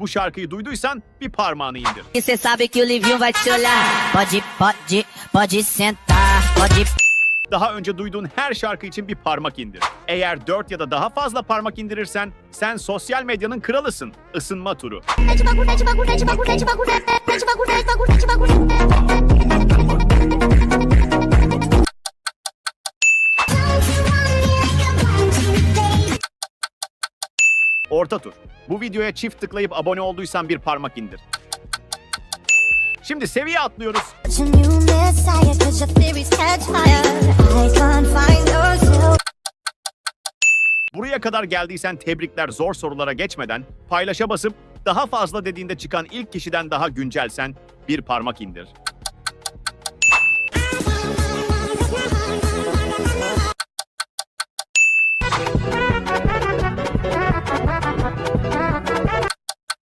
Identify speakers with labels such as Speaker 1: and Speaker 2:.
Speaker 1: Bu şarkıyı duyduysan bir parmağını indir.
Speaker 2: E cê sabe que o Livinho vai te olhar. Pode, pode, pode sentar. Pode
Speaker 1: Daha önce duyduğun her şarkı için bir parmak indir. Eğer 4 ya da daha fazla parmak indirirsen sen sosyal medyanın kralısın. Isınma turu.
Speaker 3: Mete bagulho, mete bagulho, mete bagulho, mete bagulho,
Speaker 1: Orta tur. Bu videoya çift tıklayıp abone olduysan bir parmak indir. Şimdi seviye atlıyoruz. Buraya kadar geldiysen tebrikler zor sorulara geçmeden paylaşa basıp daha fazla dediğinde çıkan ilk kişiden daha güncelsen bir parmak indir.